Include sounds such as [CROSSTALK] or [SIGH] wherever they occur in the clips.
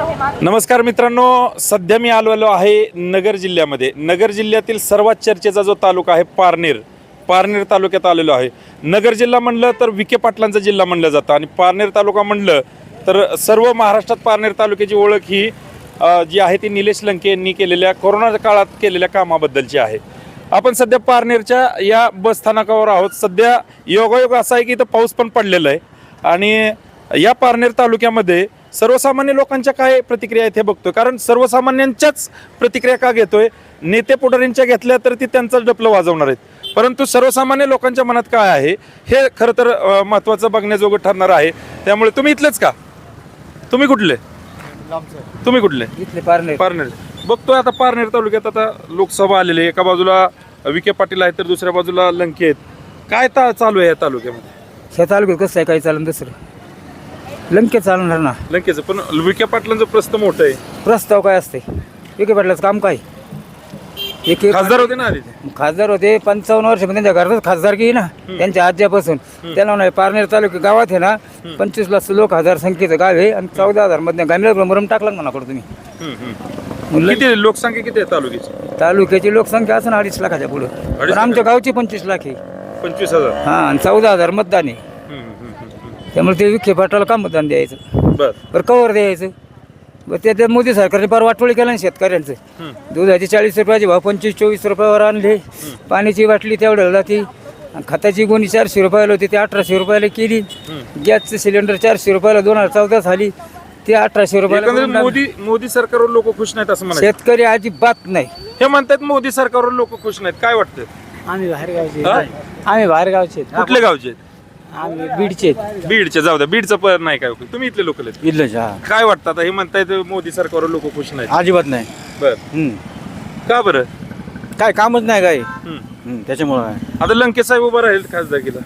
नमस्कार मित्रांनो सध्या मी आलेलो आहे नगर जिल्ह्यामध्ये. नगर जिल्ह्यातील सर्वात चर्चेचा जो तालुका आहे पारनेर. पारनेर तालुक्यात आलेलो आहे. नगर जिल्हा म्हणलं तर विखे पाटलांचा जिल्हा म्हणलं जातं आणि पारनेर तालुका म्हणलं तर सर्व महाराष्ट्रात पारनेर तालुक्याची ओळख ही जी आहे ती निलेश लंके यांनी केलेल्या कोरोना काळात केलेल्या कामाबद्दलची आहे. आपण सध्या पारनेरच्या या बस स्थानकावर आहोत. सध्या योगायोग असा आहे की इथं पाऊस पण पडलेला आहे. आणि या पारनेर तालुक्यामध्ये सर्वसामान्य लोकांच्या काय प्रतिक्रिया आहेत हे बघतोय. कारण सर्वसामान्यांच्याच प्रतिक्रिया का घेतोय? नेते पुढारींच्या घेतल्या तर ती त्यांचं डपलं वाजवणार आहेत. परंतु सर्वसामान्य लोकांच्या मनात काय आहे? हे खरं तर महत्त्वाचं बघण्याजोगं ठरणार आहे. त्यामुळे तुम्ही इथलेच का? तुम्ही कुठले? तुम्ही कुठले? इथले पारनेर. पारनेर. बघतोय आता पारनेर तालुक्यात आता लोकसभा आलेली एका बाजूला विखे पाटील आहेत तर दुसऱ्या बाजूला लंके आहेत. काय ता चालू आहे या तालुक्यामध्ये? ह्या तालुक्यात कसं आहे? काही चालन दुसरं. लंके चालणार ना. लंकेचं पण विखे पाटलांचं प्रस्त मोठं आहे. प्रस्ताव काय असते? विखे पाटलाचं काम काय? एक एक खासदार होते ना आधी. ते. खासदार होते पंचावन्न वर्ष पण त्यांच्या घरातच खासदार की ना त्यांच्या आज्यापासून. त्याला नाही पारनेर तालुक्या गावात आहे ना पंचवीस लाख लोक हजार संख्येचं गाव आहे आणि चौदा हजारमध्ये गामीला मरम टाकला म्हणा कडे तुम्ही. हम्म, हम्म. किती लोकसंख्या किती आहे तालुक्याची? तालुक्याची लोकसंख्या असं अडीच लाखाच्या पुढं. आमच्या गावची पंचवीस लाख आहे. पंचवीस हजार. हा आणि चौदा हजार मतदान आहे. त्यामुळे ते विखे पाटाला का मतदान द्यायचं. बर. बरं कवर द्यायचं. बरं ते ते मोदी सरकारने फार वाटोळी केलं ना शेतकऱ्यांचं. दुधाचे चाळीस रुपयाचे भाव पंचवीस चोवीस रुपयावर आणले. पाण्याची बाटली तेवढ्याला ती आणि खताची गोणी चारशे रुपयाला होती ती अठराशे रुपयाला केली. गॅसचं सिलेंडर चारशे रुपयाला दोन हजार चौदा झाली ते अठराशे रुपयाला करून टाकलं. मोदी मोदी सरकारवर लोक खुश नाहीत असं म्हणायचं. शेतकरी अजिबात नाही. हे म्हणतात मोदी सरकारवर लोक खुश नाहीत. काय वाटतं आम्ही बाहेरगावचे. हा? आम्ही बाहेरगावचे. कुठले गावचे आहेत? आम्ही बीडचे बीडचे जाऊ द्या. बीडचं पण नाही काय. तुम्ही इथले लोक आहेत. हा. काय वाटतं आता? हे म्हणतायत मोदी सरकारवर लोक खुश नाहीत. अजिबात नाही. बर. का बरं? काय कामच नाही काय. त्याच्यामुळं आता लंके साहेब उभं राहील खासदारकीला.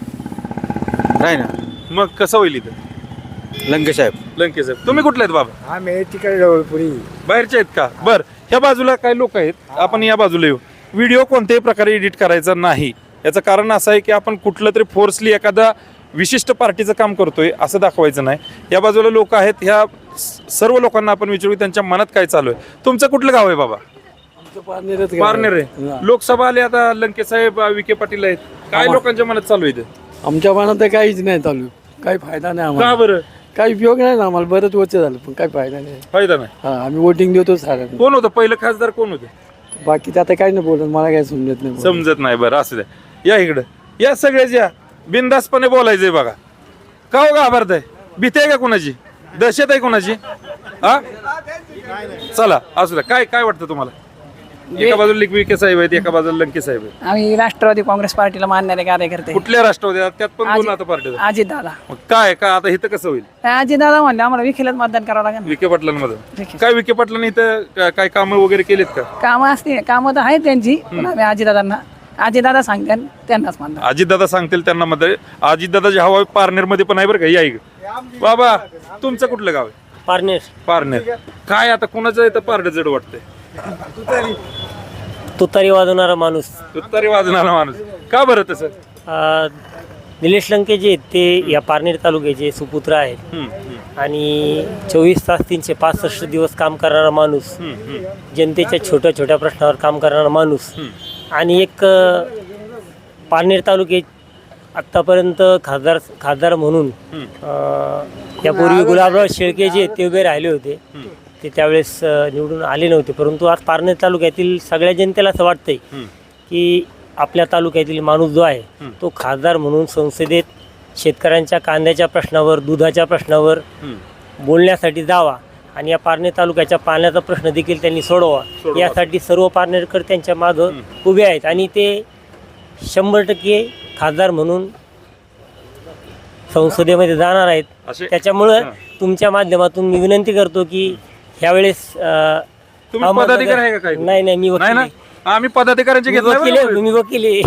काय ना. मग कसं होईल इथं? लंके साहेब. लंके साहेब. तुम्ही कुठले आहेत बाबा? आम्ही तिकडे जवळपुरी. बाहेरचे आहेत का? बर. ह्या बाजूला काही लोक आहेत. आपण या बाजूला येऊ. व्हिडिओ कोणत्याही प्रकारे एडिट करायचा नाही. याचं कारण असं आहे की आपण कुठलं तरी फोर्सली एखादा विशिष्ट पार्टीचं काम करतोय असं दाखवायचं नाही. या बाजूला लोक आहेत ह्या सर्व लोकांना आपण विचारू त्यांच्या मनात काय चालू आहे. तुमचं कुठलं गाव आहे बाबा? पारनेर आहे. लोकसभा आली आता लंके साहेब विखे पाटील आहेत. काय लोकांच्या मनात चालू आहे इथं? आमच्या मनात तर काहीच नाही चालू. काही फायदा नाही आम्हाला. बरं? काही उपयोग नाही ना आम्हाला. बरंच वर्ष झालं पण काही फायदा नाही. फायदा नाही. हा आम्ही वोटिंग देतो साऱ्यांना कोण होतं? पहिलं खासदार कोण होते? बाकी ते आता काही नाही बोलत. मला काही समजत नाही. समजत नाही. बरं असू द्या. या इकडं. या सगळेच या. बिंदासपणे बोलायचंय बघा. का हो घाबरत आहे भीती आहे का कोणाची? दहशत आहे कोणाची? हा? चला असू द्या. काय काय वाटतं तुम्हाला? एका बाजूला लिखविके साहेब आहेत एका बाजूला लंके साहेब आहेत. आम्ही राष्ट्रवादी काँग्रेस पार्टीला मानणारे कार्यकर्ते. कुठल्या राष्ट्रवादी आहेत? त्यात पण दोन आता पार्टी अजित दादा मग काय काय आता इथं कसं होईल? अजित दादा म्हणले आम्हाला विखेलाच मतदान करावं लागेल विखे पाटलांमध्ये विखे. काय विखे पाटलांनी इथं का- काय कामं वगैरे केलीत का? कामं असते कामं तर आहेत त्यांची पण आम्ही अजितदादांना अजितदादा सांगते त्यांनाच मानणार. अजितदादा सांगतील त्यांना मध्ये अजितदादाची हवा पारनेरमध्ये पण आहे बरं का? या इकडं. बाबा तुमचं कुठलं गाव आहे? पारनेर. पारनेर. काय आता कुणाचं इथं पारड जड वाटतंय? तुतारी वाजवणारा माणूस. तुतारी वाजणारा माणूस. का बरं तसं? अं, निलेश लंके जे आहेत ते या पारनेर तालुक्याचे सुपुत्र आहेत. हम्म, हम्म, आणि चोवीस तास तीनशे पासष्ट दिवस काम करणारा माणूस. हम्म, हम्म, जनतेच्या छोट्या छोट्या प्रश्नावर काम करणारा माणूस. आणि एक पारनेर तालुक्यात आत्तापर्यंत खासदार खासदार म्हणून अं, यापूर्वी गुलाबराव शेळके जे ते उभे राहिले होते. ते त्यावेळेस अं, निवडून आले नव्हते. परंतु आज पारनेर तालुक्यातील सगळ्या जनतेला असं वाटतंय. की आपल्या तालुक्यातील माणूस जो आहे तो खासदार म्हणून संसदेत शेतकऱ्यांच्या कांद्याच्या प्रश्नावर दुधाच्या प्रश्नावर. बोलण्यासाठी जावा. आणि या पारनेर तालुक्याच्या पाण्याचा प्रश्न देखील त्यांनी सोडवा. यासाठी सर्व पारनेरकर त्यांच्या मागं उभे आहेत. आणि ते शंभर टक्के खासदार म्हणून संसदेमध्ये जाणार आहेत. त्याच्यामुळं तुमच्या माध्यमातून मी विनंती करतो की ह्यावेळेस अं, तुम्ही अहमदनगर- पदाधिकारी आहे का काही? नाही नाही मी वकील आहे. आम्ही पदाधिकाऱ्यांचे घेतलं वकील आहे, मी वकील आहे.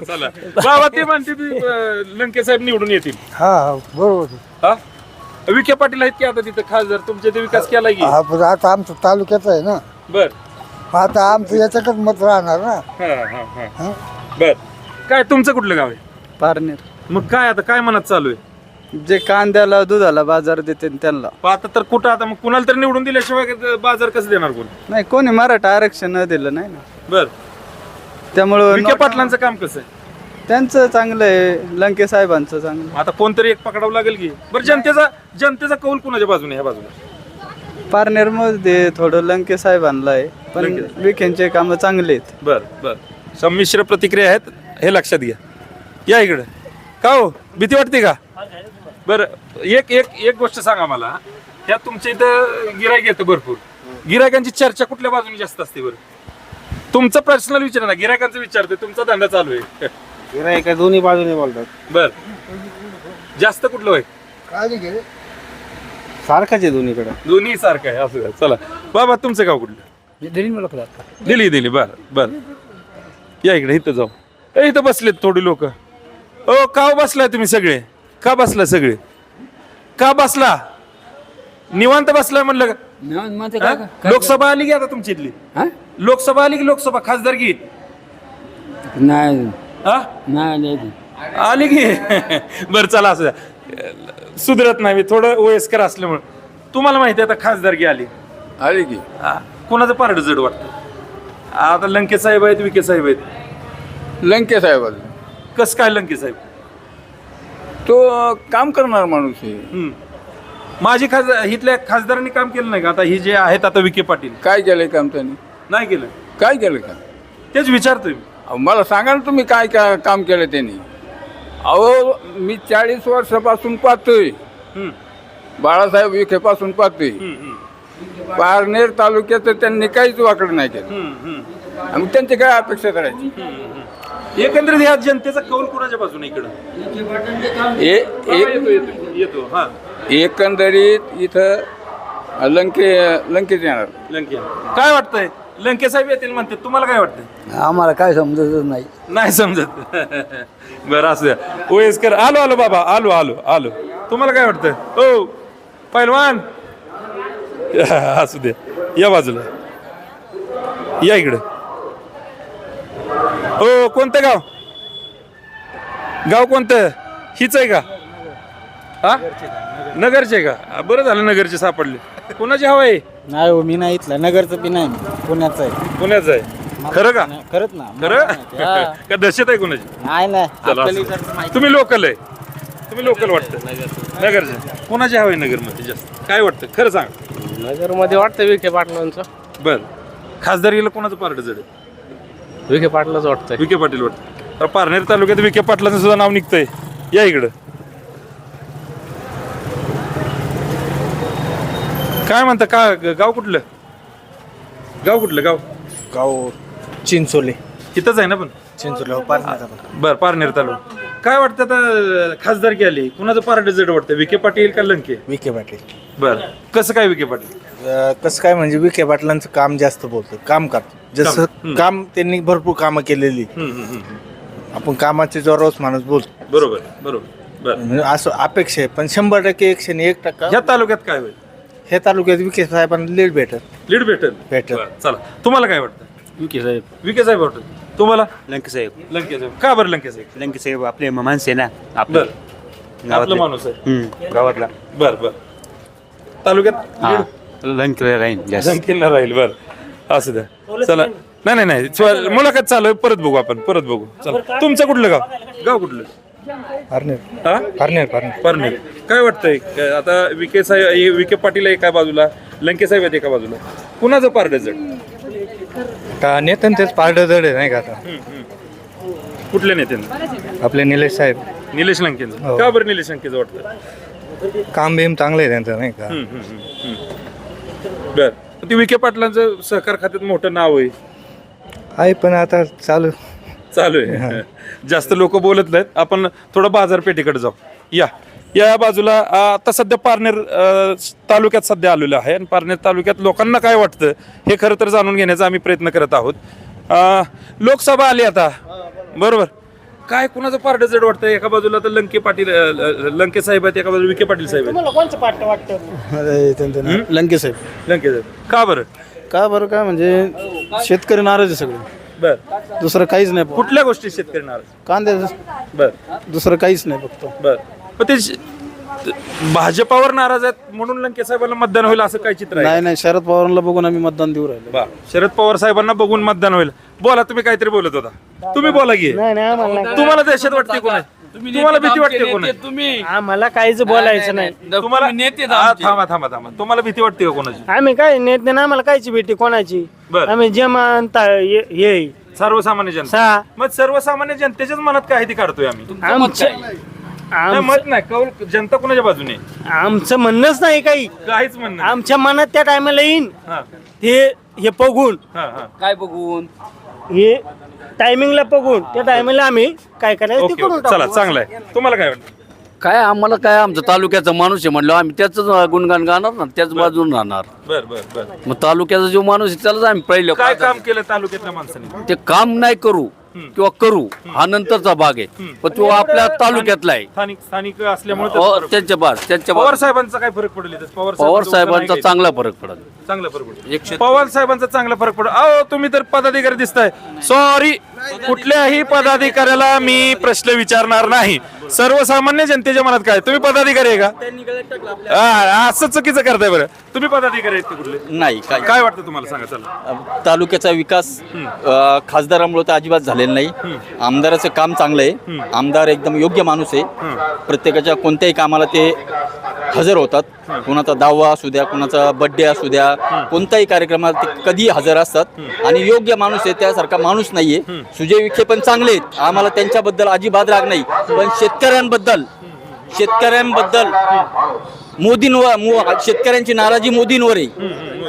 चला. [LAUGHS] बाबा ते म्हणते ती, अं, लंके साहेब निवडून येतील. हा बरोबर. हा? विखे पाटील आहेत की आता तिथं खासदार? तुमच्या ते विकास केला की? हा पण आता आमचं तालुक्याचं आहे ना. बर. आता आमचं याच्यातच मत राहणार ना. हा हा हा. बर. काय तुमचं कुठलं गाव आहे? पारनेर. मग काय आता काय मनात चालू आहे? जे कांद्याला दुधाला बाजार देते त्यांना. पण आता तर कुठं आता मग कुणाला तर निवडून दिल्याशिवाय बाजार कसं देणार कोण? नाही कोणी मराठा आरक्षण न दिलं नाही ना. बर. त्यामुळं विखे पाटलांचं काम कसं आहे? त्यांचं चांगलं आहे लंके साहेबांचं चांगलं आता कोणतरी एक पकडावं लागेल की? बरं जनतेचा जनतेचा कौल कुणाच्या बाजूने ह्या बाजूला? पारनेरमध्ये थोडं लंके साहेबांना आहे पण विखेंचे कामं चांगले आहेत. बर बर. संमिश्र प्रतिक्रिया आहेत हे लक्षात घ्या. या इकडं. का हो? भीती वाटते का? बरं एक एक एक गोष्ट सांगा मला. ह्या तुमच्या इथं गिरायक येतं भरपूर. गिरायकांची चर्चा कुठल्या बाजूने जास्त असते बरं? तुमचं पर्सनल विचार ना गिरायकांचं विचारतोय तुमचा धंदा चालू आहे. गिरायक दोन्ही बाजूने बोलतात. बर. जास्त कुठलं होय? काळजी घे. सारखंच आहे दोन्हीकडे. दोन्ही सारखं आहे. असं का? चला. बाबा तुमचं गाव कुठलं? दिली मला. दिली दिली बर बर. या इकडे इथं जाऊ. ए, इथं बसलेत थोडी लोक. ओ का हो बसलाय तुम्ही सगळे? का बसला सगळे? का बसला? निवांत बसलाय म्हणलं का? म्हणते हा? लोकसभा आली की आता तुमची इथली? लोकसभा आली की लोकसभा? खासदारकी नाही. हा? नाही नाही आली की? [LAUGHS] बरं चला असं द्या. सुधरत नाही मी थोडं वयस्कर असल्यामुळे. तुम्हाला माहिती आहे आता खासदारकी आली? आले की. हा, कोणाचं पारड जड वाटतं? आता लंके साहेब आहेत विके साहेब आहेत. लंके साहेब कसं काय लंके साहेब? तो काम करणार माणूस आहे. हम्म. माझी खास इथल्या खासदारांनी काम केलं नाही का? आता ही जे आहेत आता विखे पाटील. काय केलंय काम त्यांनी? नाही केलं. काय केलं का तेच विचारतोय मी. मला सांगा ना तुम्ही काय काय काम केलं त्यांनी? अहो मी चाळीस वर्षापासून पाहतोय. बाळासाहेब विखेपासून पाहतोय. पारनेर तालुक्यात त्यांनी काहीच वाकडं नाही केलं. आणि मग त्यांची काय अपेक्षा करायची? एकंदरीत ह्या जनतेचा कौल कुणाच्या बाजूने इकडं? हा, येतो हा. एकंदरीत इथं लंके लंकेत येणार. लंके. काय वाटतंय? लंके साहेब येतील म्हणते तुम्हाला काय वाटतंय आम्हाला काय समजतच नाही. नाही समजत. [LAUGHS] बरं असू द्या. वयस्कर आलो आलो बाबा. आलो आलो आलो. तुम्हाला काय वाटतं? हो. पैलवान. [LAUGHS] असू द्या. या बाजूला. या इकडं. हो कोणतं गाव? गाव कोणतं? हिच आहे का? हा? नगरचे का? हा, बरं झालं नगरचे सापडले. कोणाची हवा आहे? नाही हो मी नाही इथला. नगरचं बी नाही. पुण्याचं आहे. पुण्याचं आहे. खरं का? खरंच ना. खरं? [LAUGHS] का दहशत आहे कोणाची? नाही नाही. चला आपल्याला असं. इकडचं माहिती तुम्ही लोकल आहे. तुम्ही लोकल वाटतं. नगरचे. कोणाची हवं आहे नगरमध्ये जास्त? काय वाटतं? खरं सांग. नगरमध्ये वाटतं विखे पाटलांचं. बर. खासदारीला कोणाचं पारड जड आहे? विखे पाटलाच वाटतंय. विखे पाटील वाटतं. तर पारनेर तालुक्यात विखे पाटलाचं सुद्धा नाव निघतंय. या इकडं. काय म्हणता? का गाव कुठलं? गाव कुठलं? गाव? गाव चिंचोले. इथंच आहे ना पण? चिंचोले पारनेरचा पण बर पारनेर तालुका. काय वाटतं आता खासदारकी आली? कुणाचं पारड जड वाटतं? विखे पाटील का लंके? विखे पाटील. बर. कसं काय विखे पाटील? अं, कसं काय म्हणजे विखे पाटलांचं काम जास्त बोलतो काम करतो जसं काम. त्यांनी भरपूर कामं केलेली. हम्म, हम्म, हम्म. आपण कामाच्या जोरावरच माणूस बोलतो. बरोबर बरोबर. बर. म्हणजे असं अपेक्षा आहे. पण शंभर टक्के एकशे आणि एक टक्का ह्या तालुक्यात काय होईल? हे तालुक्यात विखे साहेबांना लीड भेटत लीड भेटेल? भेटेल. बरं, चला. तुम्हाला काय वाटतं? विखे साहेब. विके साहेब वाटतं. तुम्हाला? लंके साहेब. लंके साहेब. का बरं लंके साहेब? लंके साहेब आपले माणसं ना आपलं. बर. आपलं माणूस आहे. हम्म, गावातला. बर बर. तालुक्यात हा lead लंके राहील जास्त. राहील बर. असू द्या. चला. नाही नाही नाही. मुलाखत चालू आहे. परत बघू आपण. परत बघू. चला. तुमचं कुठलं गाव? गाव कुठलं? हा? पारनेर काय वाटतंय? आता विखे साहेब विखे पाटील आहे एका बाजूला? लंके साहेब आहेत एका बाजूला. कुणाचं पारड जड? आता नेत्यांचेच पारड जड आहे नाही का आता? कुठल्या नेत्यांना आपले निलेश साहेब. निलेश लंकेचं. हो. का बरं निलेश लंकेचं वाटतं? काम बिम चांगलं आहे त्यांचं नाही का? हम्म, हम्म, हम्म, हम्म. बर. ते विखे पाटलांचं सहकार खात्यात मोठं नाव आहे. आहे पण आता चालू. चालू आहे. जास्त लोक बोलत नाहीत. आपण थोडं बाजारपेठेकडे जाऊ. या. या बाजूला आता सध्या पारनेर अं, तालुक्यात सध्या आलेलो आहे आणि पारनेर तालुक्यात लोकांना काय वाटतं हे खरं तर जाणून घेण्याचा आम्ही प्रयत्न करत आहोत. अं, लोकसभा आली आता. बरोबर. काय कुणाचं पारडं जड वाटतं एका बाजूला तर लंके पाटील अं, ल- लंके साहेब आहेत एका बाजूला विखे पाटील साहेब आहेत. लंके साहेब. लंके साहेब. का बरं? का बरं? काय म्हणजे शेतकरी नाराज आहे सगळे. बर. दुसरं काहीच नाही कुठल्या गोष्टी शेतकरी नाराज? कांद्या बर. दुसरं काहीच नाही फक्त बर. पण ते श- भाजपावर नाराज आहेत म्हणून लंके साहेबांना मतदान होईल असं काय चित्र आहे? नाही नाही शरद पवारांना बघून आम्ही मतदान देऊ राहिलो. बा शरद पवार साहेबांना बघून मतदान होईल. बोला तुम्ही काहीतरी बोलत होता. तुम्ही बोला की. तुम्हाला दहशत वाटते कोणा तुम्हाला भीती वाटते कोणा? तुम्ही. आम्हाला काहीच बोलायचं नाही तुम्हाला नेते हा, थांबा थांबा थांबा. तुम्हाला भीती वाटते का कोणाची? आम्ही काय नेत नाही आम्हाला कायची भेटी कोणाची? बर. आम्ही जे म्हणता हे. सर्वसामान्य जनता. मग सर्वसामान्य जनतेच्याच मनात काय ती काढतोय आम्ही? आमचं नाही, मत नाही कौल जनता कोणाच्या बाजूने? आमचं म्हणणंच नाही काही. काहीच म्हणणं नाही. आमच्या मनात त्या टायमाला येईन. हा, ते हे बघून. हा, हा. काय बघून? हे टायमिंगला बघून त्या टायमिंगला आम्ही काय करायचं ते ओके करून ओके. चला टाकू. चांगलं आहे. तुम्हाला काय वाटतं? काय आम्हाला काय आमचं तालुक्याचा माणूस आहे म्हणलं आम्ही त्याच गुणगान गाणार ना त्याच बाजून राहणार. बर बर बर. मग तालुक्याचा जो माणूस आहे त्यालाच आम्ही पहिले काय काम केलं तालुक्यातल्या माणसाने? ते काम नाही करू. किंवा करू हा नंतरचा भाग आहे. पण तो आपल्या तालुक्यातला आहे. स्थानिक स्थानिक असल्यामुळे हो. त्यांच्या बास त्यांच्या पवार साहेबांचा काय फरक पडेल इथं? पवार पवार साहेबांचं साहेबांचा उत्तर नाही चांगला फरक पडत काय? चांगला फरक पडेल पवार साहेबांचा चांगला फरक पडेल अहो तुम्ही तर पदाधिकारी दिसताय. सॉरी कुठल्याही पदाधिकाऱ्याला मी प्रश्न विचारणार नाही. सर्वसामान्य जनतेच्या मनात काय? तुम्ही पदाधिकारी आहे का? हा, असं चुकीचं करताय बरं. तुम्ही पदाधिकारी आहेत का कुठले? नाही काय काय वाटतं तुम्हाला? सांगा चला. तालुक्याचा विकास अ, खासदारामुळे तर अजिबात झालेला नाही. आमदाराचं काम चांगलं आहे. आमदार एकदम योग्य माणूस आहे. प्रत्येकाच्या कोणत्याही कामाला ते हजर होतात. कोणाचा दहावा असू द्या कोणाचा बड्डे असू द्या कोणत्याही कार्यक्रमात ते कधी हजर असतात. आणि योग्य माणूस आहे त्यासारखा माणूस नाहीये. सुजय विखे पण चांगले आहेत. आम्हाला त्यांच्याबद्दल अजिबात राग नाही. पण शेतकऱ्यांबद्दल शेतकऱ्यांबद्दल मोदींवर शेतकऱ्यांची नाराजी मोदींवर आहे.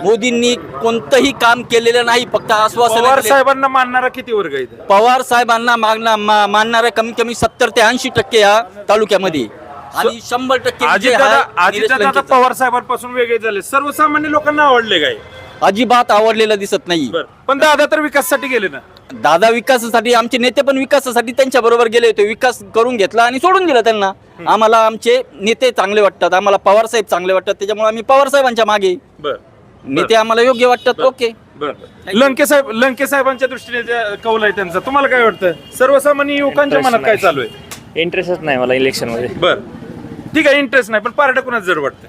मोदींनी कोणतंही काम केलेलं नाही फक्त आश्वासन पवार साहेबांना मानणारा किती वर्ग आहे इथं? पवार साहेबांना मागणा मा- मानणारे कमीत कमी सत्तर ते ऐंशी टक्के या तालुक्यामध्ये. आणि शंभर टक्के विजय हा अजितदादा. पवार साहेबांपासून वेगळे झाले. सर्वसामान्य लोकांना आवडले काय? अजिबात आवडलेलं दिसत नाही बर. पण दादा तर विकासासाठी गेले ना? दादा विकासासाठी आमचे नेते पण विकासासाठी त्यांच्या बरोबर गेले होते. विकास करून घेतला आणि सोडून दिला त्यांना. आम्हाला आमचे नेते चांगले वाटतात. आम्हाला पवार साहेब चांगले वाटतात. त्याच्यामुळे आम्ही पवार साहेबांच्या मागे. बर. नेते आम्हाला योग्य वाटतात. ओके. बर. लंके साहेब लंके साहेबांच्या दृष्टीने जे कौल आहे त्यांचा तुम्हाला काय वाटतं? सर्वसामान्य युवकांच्या मनात काय चालू आहे? इंटरेस्टच नाही मला इलेक्शनमध्ये बर. ठीक आहे इंटरेस्ट नाही पण पार्ट्या कुणाच जर वाटतं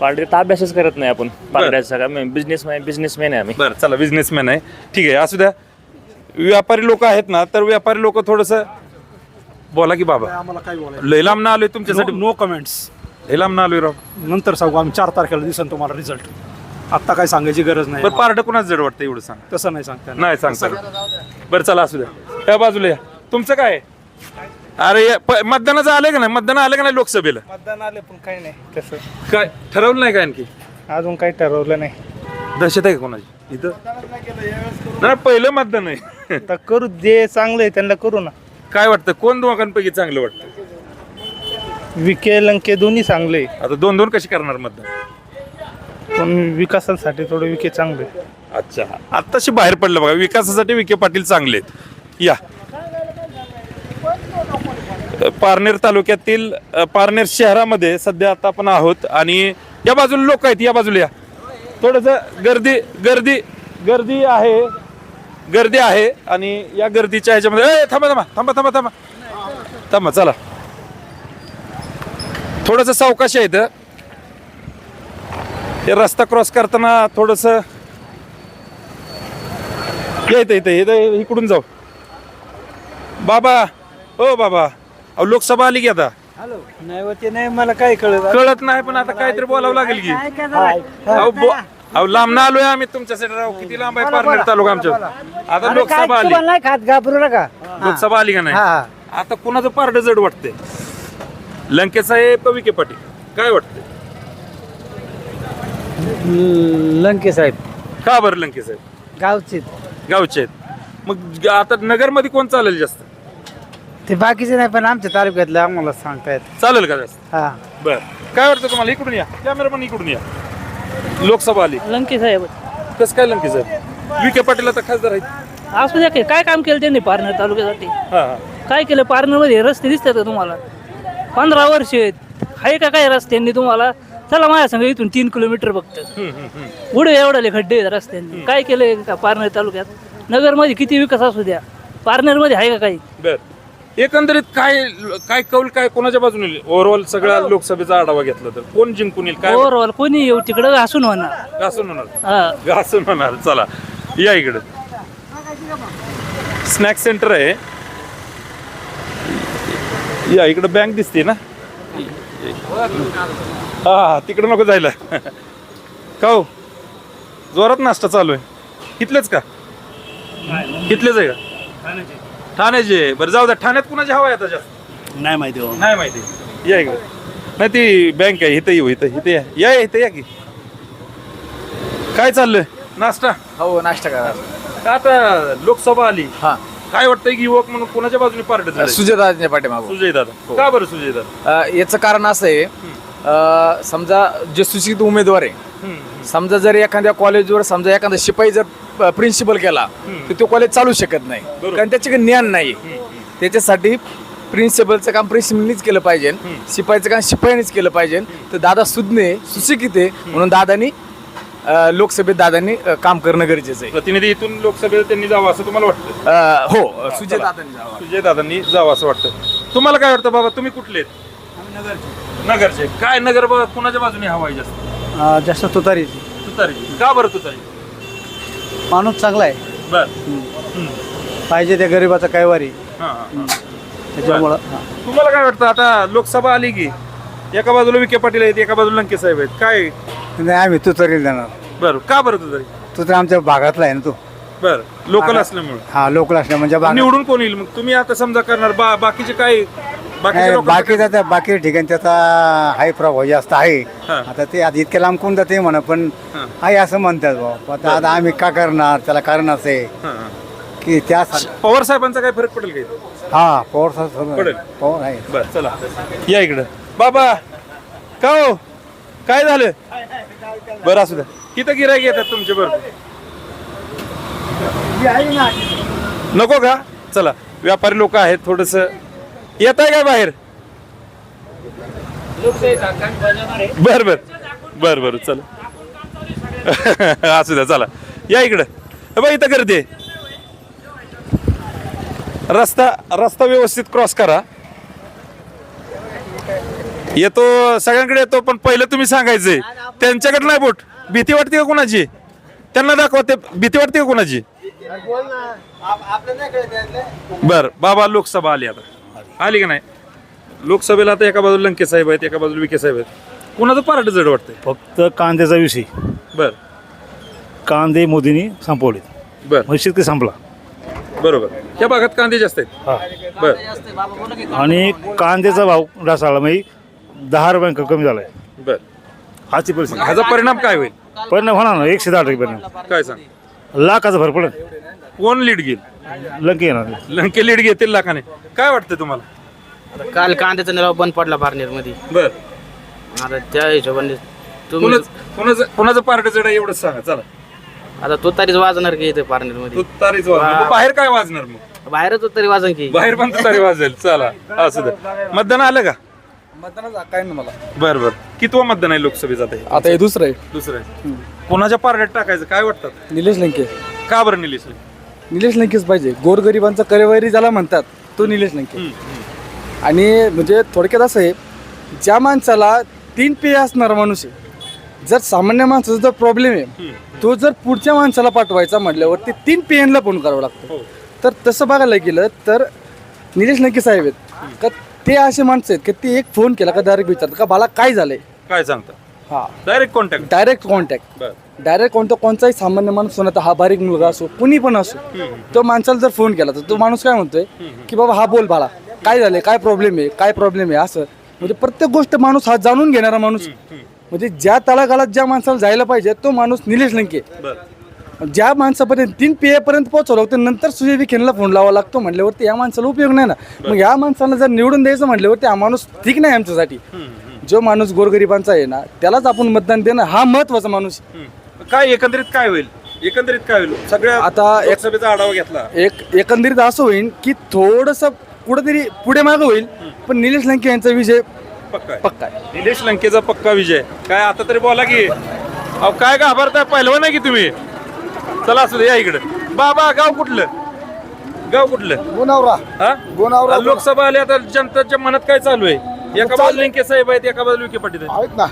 पार्टीचा अभ्यासच करत नाही आपण. पार्ट्याचा सगळा बिझनेसमॅन बिझनेसमॅन आहे आम्ही. बरं चला बिझनेसमॅन आहे. ठीक आहे असू द्या. व्यापारी लोक आहेत ना तर व्यापारी लोक थोडस बोला की बाबा. आम्हाला काय बोलायचं लय लांब ना आलोय तुमच्यासाठी. नो कमेंट्स लय लांब ना आलोय राव. नंतर सांगू आम्ही चार तारखेला दिसन तुम्हाला रिझल्ट आत्ता काय सांगायची गरज नाही. बरं पार्ट कुणाच जड वाटतं एवढं सांग. तसं नाही सांगता येणार. नाही सांगता बरं चला असू द्या. त्या बाजूला या. तुमचं काय आहे? अरे या- प- मतदानाचं आलं का नाही? मतदान आलं का नाही लोकसभेला? मतदान आले पण काही नाही तसं. काय ठरवलं नाही काय आणखी? अजून काही ठरवलं नाही. दहशत आहे का कोणाची? इथं? नाही पहिलं मतदान आहे. तर करू जे चांगलं आहे त्यांना करू ना. काय वाटतं? कोण दोघांपैकी चांगलं वाटतं? विके लंके दोन्ही चांगले आता दोन दोन कशी करणार मतदान? पण विकासासाठी थोडं विके चांगले अच्छा. आत्ताशी बाहेर पडलं बघा. विकासासाठी विखे पाटील चांगले आहेत. या. पारनेर तालुक्यातील पारनेर शहरामध्ये सध्या आता आपण आहोत आणि या बाजूला लोक आहेत या बाजूला या. थोडस गर्दी गर्दी गर्दी आहे गर्दी आहे आणि या गर्दीच्या ह्याच्यामध्ये ए, थांबा थांबा थांबा थांबा थांबा. थांबा चला. थोडस सावकाश आहे इथं. हे रस्ता क्रॉस करताना थोडस या इथं इथं इथं इकडून जाऊ. बाबा ओ बाबा. अहो लोकसभा आली की आता. नाही ते नाही मला काय कळत कळत नाही पण आता काहीतरी बोलावं लागेल की. अहो बो- अहो लांब ना आलोय आम्ही तुमच्यासाठी राव. किती लांब आहे पारनेर तालुका आमच्या आता लोकसभा आली. नाही खात घाबरू नका. लोकसभा आली का नाही? आता कुणाचं पारड जड वाटते लंके साहेब का विखे पाटील? काय वाटते लंके साहेब का बरं लंके साहेब गावचे गावचे आहेत मग आता नगरमध्ये कोण चालेल जास्त? ते बाकीचे नाही पण आमच्या तालुक्यातले आम्हाला सांगता येत. चालेल का जास्त हा. बर. काय वाटतं तुम्हाला? इकडून या. कॅमेरा पण इकडून या. लोकसभा आली. लंके साहेब. कसं काय लंके साहेब? विखे पाटील आता खासदार आहेत. असू द्या की, काय काम केलं त्यांनी पारनेर तालुक्यासाठी? हा हा. काय केलं? पारनेरमध्ये रस्ते दिसतात का तुम्हाला? पंधरा वर्ष आहेत. आहे का काय रस्त्यांनी तुम्हाला? चला माझ्या संग इथून तीन किलोमीटर फक्त पुढे एवढाले खड्डे आहेत रस्त्यांनी. काय केलंय का पारनेर तालुक्यात? नगरमध्ये किती विकास असू द्या. पारनेरमध्ये आहे का काही? बर. एकंदरीत काय काय कौल काय कोणाच्या बाजूने ओव्हरऑल सगळ्या लोकसभेचा आढावा घेतला तर कोण जिंकून येईल? काय ओव्हरऑल कोणी येऊ तिकडे घासून होणार. घासून होणार. हा. घासून होणार. चला या इकडे. स्नॅक सेंटर आहे. या इकडे बँक दिसते ना? हा तिकडे नको जायला. का हो? जोरात नाश्ता चालू आहे. इथलेच का? इथलेच आहे का? ठाण्याचे बरं जाऊ द्या. ठाण्यात कुणाची हवा आहे आता जास्त? नाही माहिती हो नाही माहिती. या इकडे. नाही ती बँक आहे. इथं येऊ इथं. इथं या. या या, इथं या की. काय चाललंय? नाश्ता? हो नाश्ता करा. का आता लोकसभा आली? हा. काय वाटतंय की युवक म्हणून कोणाच्या बाजूने पार्ट सुजयदाच्या पाठीमागून सुजय दादा. का बरं सुजय दादा? अ, याचं कारण असं आहे अ, समजा जे सुशिक्षित उमेदवार आहे समजा जर एखाद्या कॉलेजवर समजा एखादा शिपाई जर प्रिन्सिपल केला तर तो कॉलेज चालू शकत नाही. कारण त्याच्याकडे ज्ञान नाही. त्याच्यासाठी प्रिन्सिपलचं काम प्रिन्सिपलनीच केलं पाहिजे. शिपाईचं काम शिपाईनीच केलं पाहिजे. तर दादा सुज्ञ सुशिक्षित आहे. म्हणून दादानी लोकसभेत दादांनी काम करणं गरजेचं आहे. प्रतिनिधी इथून लोकसभेत त्यांनी जावं असं तुम्हाला वाटतं? हो सुजय दादांनी जावं. सुजय दादांनी जावं असं वाटतं. तुम्हाला काय वाटतं बाबा? तुम्ही कुठले आहेत? नगरचे. काय नगर कुणाच्या बाजूने हवा आहे जास्त जास्त तुतारीची तुतारी. का बरं तुतारी? माणूस चांगला आहे. बर. पाहिजे त्या गरीबाचा काय वारी हां हां. त्याच्यामुळं तुम्हाला काय वाटतं आता लोकसभा आली की एका बाजूला विखे पाटील आहेत एका बाजूला लंके साहेब आहेत काय? नाही आम्ही तुतारी देणार. बरं. का बरं तुतारी? तू तर आमच्या भागातला आहे ना तू. बरं. लोकल असल्यामुळे. हा लोकल असल्या म्हणजे भाग निवडून कोण येईल मग? तुम्ही आता समजा करणार बा बाकीचे काय बाकीचे बाकी? त्या बाकी ठिकाणी त्याचा हाय प्रभाव जास्त आहे. हा. आता ते आता इतके लांब कोण जाते म्हणा पण हा. आहे असं म्हणतात भाऊ आता आता आम्ही का करणार? त्याला कारण असं आहे. की त्या पवार साहेबांचा काय फरक पडेल का हा पवार साहेब- पडेल. पवार आहे. बर चला. या इकडं. बाबा का हो? काय झालं? बरं असू द्या. किती गिरायक येतात तुमचे बरोबर नको का? चला. व्यापारी लोक आहेत थोडस येत आहे काय बाहेर? बर बर. बर बर चला. [LAUGHS] असू द्या चला. या इकडं. हे बघ इथं गर्दी रस्ता रस्ता व्यवस्थित क्रॉस करा. येतो सगळ्यांकडे येतो पण पहिलं तुम्ही सांगायचंय त्यांच्याकडे नाही बोट. भीती वाटते का कोणाची? त्यांना दाखवा ते. भीती वाटते का कोणाची? बर बाबा लोकसभा आली आता. आली का नाही? लोकसभेला आता एका बाजूला लंके साहेब आहेत एका बाजूला विखे साहेब आहेत. कोणाचं पार्ट जड वाटतंय? फक्त कांद्याचा विषय. बर. कांदे मोदींनी संपवले बर. म्हणजे शेतकरी संपला. बरोबर. या भागात कांदे जास्त आहेत. बर. आणि कांद्याचा भाव ढासळला म्हणजे दहा रुपयांक कमी झालाय. बर. आजची परिस्थिती. ह्याचा परिणाम काय होईल? परिणाम होणार ना एकशे दहा टक्के परिणाम. काय सांग? लाखाचा भर पडेल. कोण लीड घेईल? लंके येणार लंके लीड घेतील लाखाने. काय वाटतं तुम्हाला? काल कांद्याचा निलाव बंद पडला पारनेरमध्ये बर. आता त्या हिशोबाने तुम्ही कोणाचं कोणाचं कोणाचं पार्ट जड आहे एवढंच सांगा चला. आता तो तरीच वाजणार की इथे पारनेरमध्ये तुतारीच वाजणार. मग बाहेर काय वाजणार मग? बाहेरच तरी वाजन की. बाहेर पण तुतारी वाजेल. चला असू द्या मतदान आलं का? मतदानाचा काय ना मला. बर बर. कितवं मतदान आहे लोकसभेचं आता हे? आता हे दुसरं आहे. दुसरं आहे. कोणाच्या पार्ट्यात टाकायचं? काय वाटतात निलेश लंके. का बरं निलेश निलेश लंकेच पाहिजे. गोरगरिबांचा करेवारी ज्याला म्हणतात तो निलेश लंके. आणि म्हणजे थोडक्यात असं आहे ज्या माणसाला तीन पे असणारा माणूस आहे जर सामान्य माणसाचा जर प्रॉब्लेम आहे तो जर पुढच्या माणसाला पाठवायचा म्हटल्यावर ते तीन पे ला फोन करावं लागतं. तर तसं बघायला गेलं तर निलेश लंके साहेब आहेत. का ते असे माणसं आहेत की ते एक फोन केला का डायरेक्ट विचारतात का मला काय झालंय? काय सांगता? हा. डायरेक्ट कॉन्टॅक्ट डायरेक्ट कॉन्टॅक्ट बर. डायरेक्ट कोणता कोणताही सामान्य माणूस म्हणा तर हा बारीक मुलगा असो कुणी पण असो तो माणसाला जर फोन केला तर तो माणूस काय म्हणतोय? की बाबा हा बोल बाळा काय झालंय? काय प्रॉब्लेम आहे? काय प्रॉब्लेम आहे? असं. म्हणजे प्रत्येक गोष्ट माणूस हा जाणून घेणारा माणूस. म्हणजे ज्या तळागाळात ज्या माणसाला जायला पाहिजे तो माणूस निलेश लंके. ज्या माणसापर्यंत तीन पे पर्यंत पोहोचवलं होतं नंतर सुजय विखेंना फोन लावा लागतो म्हटल्यावरती या माणसाला उपयोग नाही ना. मग या माणसाला जर निवडून द्यायचं म्हटल्यावरती हा माणूस ठीक नाही आमच्यासाठी. जो माणूस गोरगरिबांचा आहे ना त्यालाच आपण मतदान देणं हा महत्त्वाचा माणूस आहे. काय एकंदरीत काय होईल? एकंदरीत काय होईल? सगळ्या आता एक- लोकसभेचा आढावा घेतला. एक एकंदरीत असं होईल की थोडस कुठेतरी पुढे मागं होईल पण निलेश लंके यांचा विजय पक्का आहे. पक्का आहे. निलेश लंकेचा पक्का विजय. काय आता तरी बोला की अहो काय घाबरताय? पहिलवान नाही की तुम्ही? चला असू दे या इकडे. बाबा गाव कुठलं? गाव कुठलं? गुणावरा हा? गुणावरा लोकसभा आली आता जनताच्या मनात काय चालू आहे? एका बाजूला लंके साहेब आहेत एका बाजूला विखे पाटील आहेत. आहेत ना.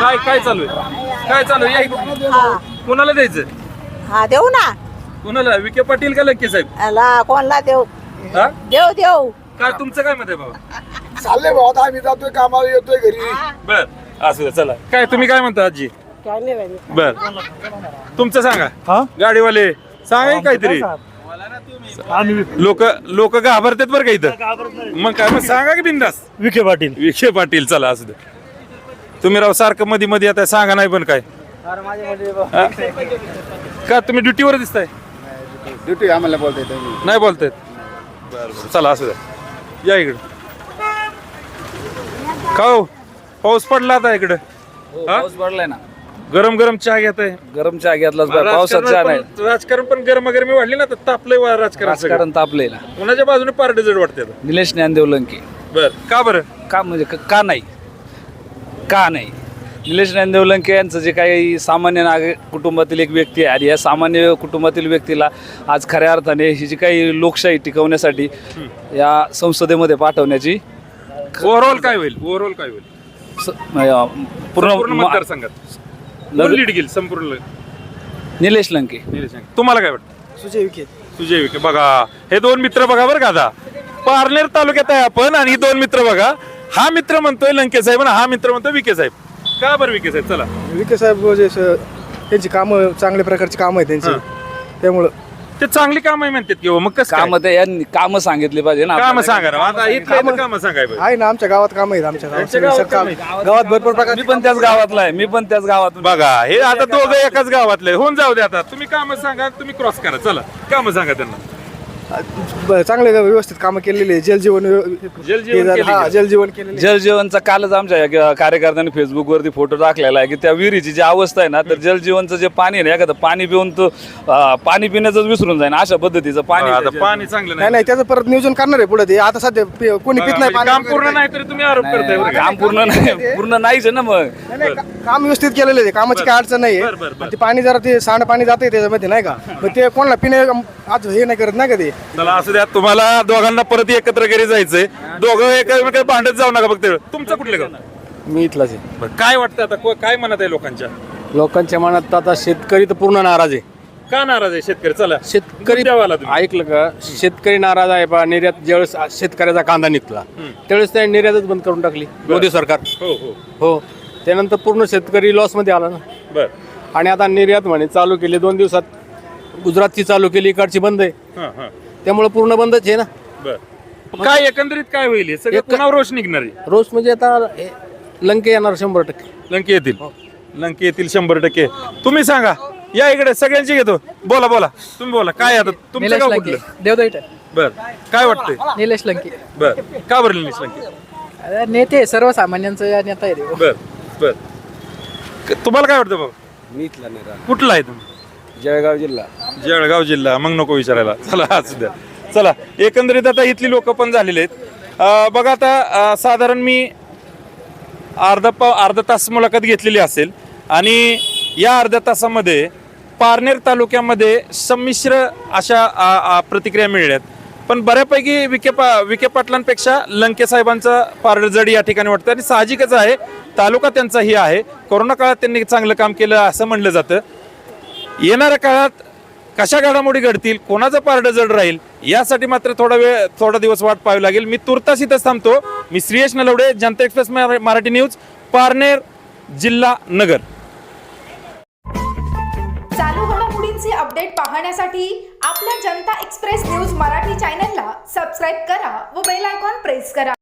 काय काय चालू आहे? काय चालू आहे? या इकडून. कुणाला द्यायचं? हा देऊ ना. कुणाला? विखे पाटील का लंके साहेब? अला कोणला देऊ? हा? देऊ देऊ. काय तुमचं काय मत आहे बाबा चालले भाऊ आता आम्ही जातोय कामाला येतोय घरी. बर असू चला. काय तुम्ही काय म्हणता आजी? काय नाही बर. तुमचं सांगा. गाडीवाले सांगा की काहीतरी. लोक लोक घाबरतात बरं का इथं? मग काय मग सांगा की बिंदास विखे पाटील. विखे पाटील चला असू दे. तुम्ही राव सारखं मध्ये मध्ये आता सांगा नाही पण काय. हा? का तुम्ही ड्युटीवर दिसताय? ड्युटी आम्हाला बोलतोय नाही बोलतायत. बरं बरं चला असू द्या या इकडं. का हो? पाऊस पडला आता इकडं. हा? पाऊस पडलाय ना. गरम गरम चहा घेत आहे. गरम चहा घेतलाच पावसात चहा नाही. राजकारण पण गरम गरमी वाढली ना तर तापलंय वा राजकारण सगळं. राजकारण तापलंय ना कोणाच्या बाजूने पार्ट जड वाटते? निलेश ज्ञानदेव लंके. बर. का बरं? का म्हणजे क- का नाही? का नाही? निलेश ज्ञानदेव लंके यांचं जे काही सामान्य नागरिक कुटुंबातील एक व्यक्ती आहे आणि या सामान्य कुटुंबातील व्यक्तीला आज खऱ्या अर्थाने ही जी काही लोकशाही टिकवण्यासाठी या संसदेमध्ये पाठवण्याची ओव्हरऑल काय होईल? ओव्हरऑल काय होईल? स- अं, पूर्ण पूर्ण मतदारसंघात. लीड घेईल संपूर्ण निलेश लंके. निलेश लंके. तुम्हाला काय वाटतं? सुजय विखे. तुझे विखे. बघा हे दोन मित्र बघा बरं का आता. पारनेर तालुक्यात आहे आपण आणि ही दोन मित्र बघा. हा मित्र म्हणतोय लंके साहेब आणि हा मित्र म्हणतोय विखे साहेब. का बरं विखे साहेब? चला. विखे साहेब म्हणजे स- त्यांची कामं चांगल्या प्रकारची कामं आहेत त्यांची. त्यामुळं ते चांगली काम आहे म्हणतात किंवा मग कसं काम ते यांनी कामं सांगितली पाहिजे ना काम. सांगा राव. आता इथलं काम सांगाय पाहिजे. आहे ना आमच्या गावात काम आहेत आमच्या गावात. गावात कामं काम गावात भरपूर प्रकार मी पण त्याच गावातला आहे मी पण त्याच गावात बघा हे आता दोघं एकाच गावातले होऊन जाऊ दे आता. तुम्ही काम सांगा तुम्ही क्रॉस करा. चला काम सांगा त्यांना. चांगले व्यवस्थित कामं केलेली आहे. जलजीवन जलजीवन हे हा? जलजीवन केलेलं जलजीवनचा कालच आमच्या या कार्यकर्त्यांनी फेसबुकवरती फोटो टाकलेला आहे की त्या विहिरीची जी अवस्था आहे ना तर जलजीवनचं जे पाणी आहे ना एखादं पाणी पिऊन तो अं, पाणी पिण्याचं विसरून जाईल अशा पद्धतीचं पाणी आता पाणी चांगलं नाही नाही नाही. त्याचं परत नियोजन करणार आहे पुढे ते. आता सध्या पि- कोणी पित नाही म्हणजे पाणी काम पूर्ण नाही तरी तुम्ही आरोप करताय बरं का? काम पूर्ण नाही पूर्ण नाहीच आहे ना मग. नाही, नाही, का- काम व्यवस्थित केलेलं आहे. कामाची काय अडचण नाही बरं, बरं, बरं. ते पाणी जरा ते सांड पाणी जाते त्याच्यामध्ये नाही का? [LAUGHS] मग ते कोणाला पिणे आज हे नाही करत नाही का ते? चला असू द्या. तुम्हाला दोघांना परत एकत्र घरी जायचंय. दोघं एकमेकांना भांडत जाऊ नका फक्त. तुमचं कुठलं गाव? मी इथलाच आहे. बरं, काय वाटतं आता? को- काय म्हणत आहे लोकांच्या? लोकांच्या मनात आता शेतकरी तर पूर्ण नाराज आहे. का नाराज आहे शेतकरी? चला. शेतकरी तुम्ही. ऐकलं का? शेतकरी नाराज आहे बा निर्यात ज्यावेळेस शेतकऱ्याचा कांदा निघला त्यावेळेस त्याने निर्यातच बंद करून टाकली. मोदी सरकार. हो हो. हो. त्यानंतर पूर्ण शेतकरी लॉसमध्ये आला ना. बर. आणि आता निर्यात म्हणे चालू केली दोन दिवसात गुजरातची चालू केली इकडची बंद आहे. हा हा. त्यामुळे पूर्ण बंदच आहे ना. बर. काय एकंदरीत काय होईल हे? सगळं एक- कुणावर रोष निघणार आहे? रोज म्हणजे आता हे लंके येणार शंभर टक्के. लंके येतील. लंके येतील शंभर टक्के. तुम्ही सांगा या इकडे सगळ्यांची घेतो. बोला बोला. तुम्ही बोला काय आता? तुमचं गाव कुठलं? देवदाईट बर. काय वाटतंय? निलेश लंके. बर. का बरं निलेश लंके? नेते सर्वसामान्यांचा नेता आहे बर बर. क- तुम्हाला काय वाटतं बाबा मी इथला नाही कुठला आहे तुम्ही? जळगाव जिल्हा. जळगाव जिल्हा. मग नको विचारायला. चला असू द्या. चला एकंदरीत आता इथली लोक पण झालेली आहेत. बघा आता साधारण मी अर्धा पा अर्धा तास मुलाखत घेतलेली असेल आणि या अर्ध्या तासामध्ये पारनेर तालुक्यामध्ये संमिश्र अशा प्रतिक्रिया मिळल्यात. पण बऱ्यापैकी विखे पा विखे पाटलांपेक्षा लंके साहेबांचं जड या ठिकाणी वाटतं आणि साहजिकच आहे. तालुका त्यांचाही आहे. कोरोना काळात त्यांनी चांगलं काम केलं असं म्हणलं जातं. येणाऱ्या काळात कशा घडामोडी घडतील कोणाचं पारडं जड राहील यासाठी मात्र थोडा वेळ थोडा दिवस वाट पाहावी लागेल. मी तुर्तास इथंच थांबतो. मी श्रीयश नलवडे जनता एक्सप्रेस मराठी न्यूज पारनेर जिल्हा नगर. चालू घडामोडींचे अपडेट पाहण्यासाठी आपल्या जनता एक्सप्रेस न्यूज मराठी चॅनलला सबस्क्राईब करा व बेल आयकॉन प्रेस करा.